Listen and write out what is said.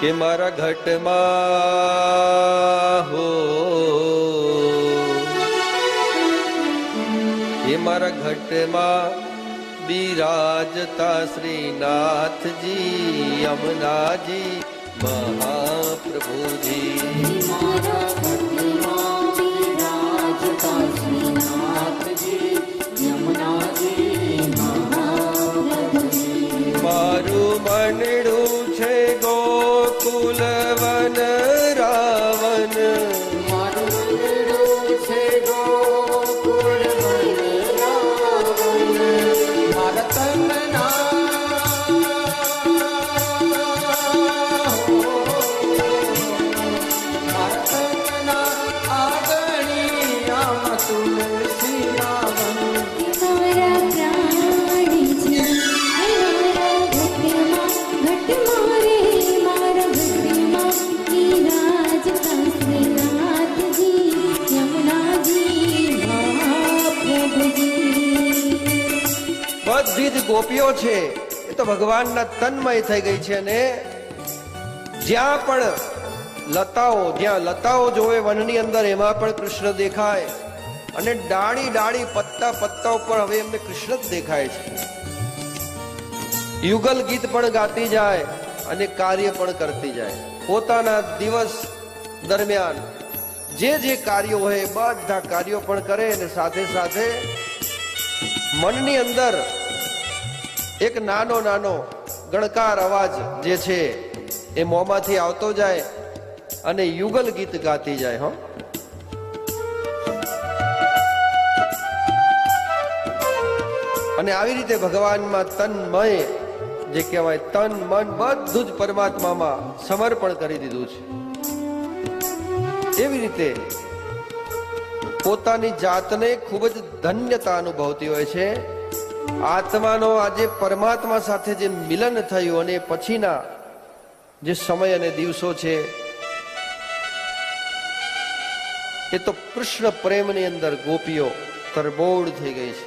કે મારા ઘટમાં હો એ મારા ઘટમાં બિરાજતા શ્રીનાથજી યમુનાજી મહાપ્રભુજી મારા ભક્તિમાં બિરાજતા. મારું મનડું છે ગોકુલ બધી ગોપીઓ છે, એ તો ભગવાનના તન્મય થઈ ગઈ છે અને જ્યાં પણ લતાઓ, જ્યાં લતાઓ જોવે વનની અંદર, એમાં પણ કૃષ્ણ દેખાય. અને ડાળી ડાળી પત્તા પત્તા ઉપર હવે એમને કૃષ્ણ જ દેખાય છે. યુગલ ગીત પણ ગાતી જાય અને કાર્ય પણ કરતી જાય. પોતાના દિવસ દરમિયાન જે જે કાર્યો હોય એ બધા કાર્યો પણ કરે અને સાથે સાથે મનની અંદર એક નાનો નાનો ગણકાર અવાજ જે છે એ મોંમાંથી આવતો જાય અને યુગલ ગીત ગાતી જાય, હો. અને આવી રીતે ભગવાનમાં તન્મય, જે કહેવાય તન, મન, બધું જ પરમાત્મામાં સમર્પણ કરી દીધું છે. એવી રીતે પોતાની જાતને ખૂબ જ ધન્યતા અનુભવતી હોય છે. આત્માનો આજે પરમાત્મા સાથે જે મિલન થયું અને પછીના જે સમય અને દિવસો છે, એ તો કૃષ્ણ પ્રેમની અંદર ગોપીઓ તરબોળ થઈ ગઈ છે.